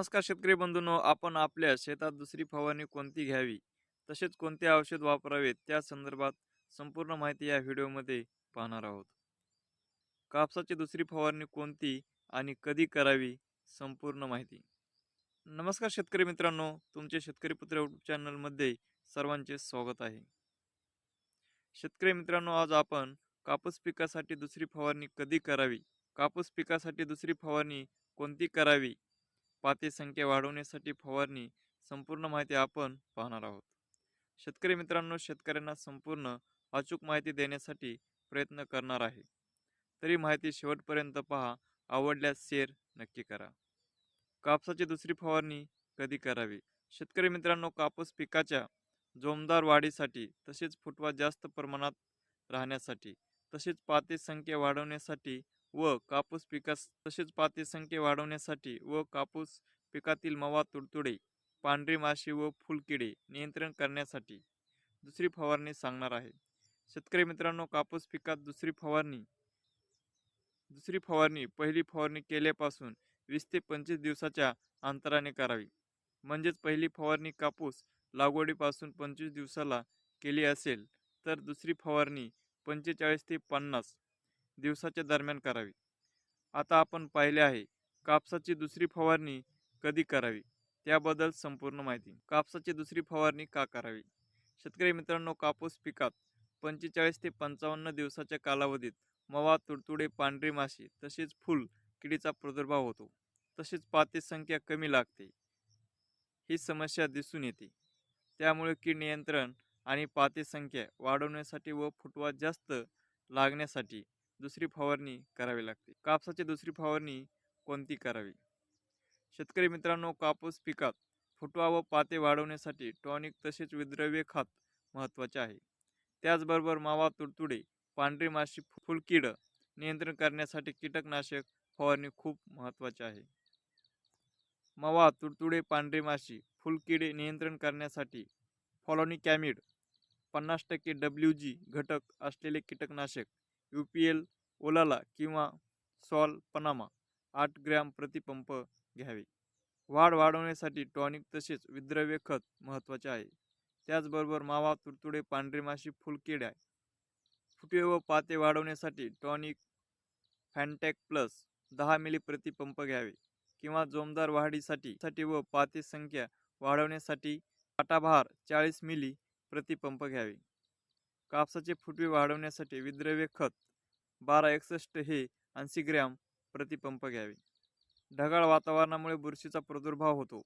नमस्कार शेतकरी बंधूंनो आपण आपल्या शेतात दुसरी फवारणी कोणती घ्यावी? तसेच कोणते औषध वापरावे त्या संदर्भात संपूर्ण माहिती या व्हिडिओमध्ये पाहणार आहोत. कापसाची दुसरी फवारणी कोणती आणि कधी करावी? संपूर्ण माहिती. नमस्कार शेतकरी मित्रांनो तुमचे शेतकरी पुत्र यूट्यूब चॅनलमध्ये सर्वांचे स्वागत आहे. शेतकरी मित्रांनो आज आपण कापूस पिकासाठी दुसरी फवारणी कधी करावी? कापूस पिकासाठी दुसरी फवारणी कोणती करावी? पाती संख्या वाढवण्यासाठी फवारणी संपूर्ण माहिती आपण पाहणार आहोत. शेतकरी मित्रांनो शेतकऱ्यांना संपूर्ण अचूक माहिती देण्यासाठी प्रयत्न करणार आहे. तरी माहिती शेवटपर्यंत पहा आवडल्यास शेअर नक्की करा. कापसाची दुसरी फवारणी कधी करावी? शेतकरी मित्रांनो कापूस पिकाच्या जोमदार वाढीसाठी तसेच फुटवा जास्त प्रमाणात राहण्यासाठी तसेच पाती संख्या वाढवण्यासाठी व कापूस पिकास तसेच पाती संख्या वाढवण्यासाठी व कापूस पिकातील मवा तुडतुडे पांढरी माशी व फुलकिडे नियंत्रण करण्यासाठी दुसरी फवारणी सांगणार आहे. शेतकरी मित्रांनो कापूस पिकात दुसरी फवारणी दुसरी फवारणी पहिली फवारणी केल्यापासून वीस ते पंचवीस दिवसाच्या अंतराने करावी. म्हणजेच पहिली फवारणी कापूस लागवडीपासून पंचवीस दिवसाला केली असेल तर दुसरी फवारणी पंचेचाळीस ते पन्नास दिवसाच्या दरम्यान करावी. आता आपण पाहिले आहे कापसाची दुसरी फवारणी कधी करावी? त्याबद्दल संपूर्ण माहिती. कापसाची दुसरी फवारणी का करावी? शेतकरी मित्रांनो कापूस पिकात पंचेचाळीस ते पंचावन्न दिवसाच्या कालावधीत मवा तुडतुडे पांढरी माशी तसेच फुल किडीचा प्रादुर्भाव होतो. तसेच पाते संख्या कमी लागते. ही समस्या दिसून येते. त्यामुळे कीड नियंत्रण आणि पाते संख्या वाढवण्यासाठी व फुटवा जास्त लागण्यासाठी दुसरी फवारणी करावी लागते. कापसाची दुसरी फवारणी कोणती करावी? शेतकरी मित्रांनो कापूस पिकात फुटवा व पाते वाढवण्यासाठी टॉनिक तसेच विद्रव्य खत महत्त्वाचे आहे. त्याचबरोबर मावा तुडतुडे पांढरी माशी फुलकीड नियंत्रण करण्यासाठी कीटकनाशक फवारणी खूप महत्त्वाचे आहे. मवा तुडतुडे पांढरी माशी फुलकिडे नियंत्रण करण्यासाठी फॉलोनिकॅमिड पन्नास टक्के डब्ल्यू जी घटक असलेले कीटकनाशक यू पी एल ओलाला किंवा सॉल पनामा आठ ग्रॅम प्रतिपंप घ्यावे. वाढ वाढवण्यासाठी टॉनिक तसेच विद्रव्य खत महत्त्वाचे आहे. त्याचबरोबर मावा तुडतुडे पांढरे माशी फुलकिड्या फुटवे व पाते वाढवण्यासाठी टॉनिक फॅन्टॅक प्लस दहा मिली प्रतिपंप घ्यावे किंवा जोमदार वाढीसाठी साठी व पाते संख्या वाढवण्यासाठी काटाभार चाळीस मिली प्रतिपंप घ्यावे. कापसाचे फुटवे वाढवण्यासाठी विद्रव्य खत बारा एकसष्ट हे ऐंशी ग्रॅम प्रतिपंप घ्यावे. ढगाळ वातावरणामुळे बुरशीचा प्रादुर्भाव होतो.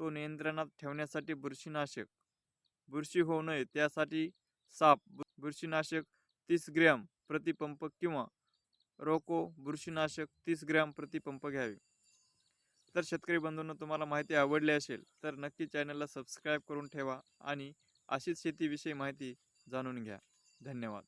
तो नियंत्रणात ठेवण्यासाठी बुरशीनाशक. बुरशी होऊ नये त्यासाठी साप बुरशीनाशक तीस ग्रॅम प्रतिपंप किंवा रोको बुरशीनाशक तीस ग्रॅम प्रतिपंप घ्यावे. तर शेतकरी बंधूंना तुम्हाला माहिती आवडली असेल तर नक्की चॅनलला सबस्क्राईब करून ठेवा आणि अशीच शेतीविषयी माहिती जाणून घ्या. धन्यवाद.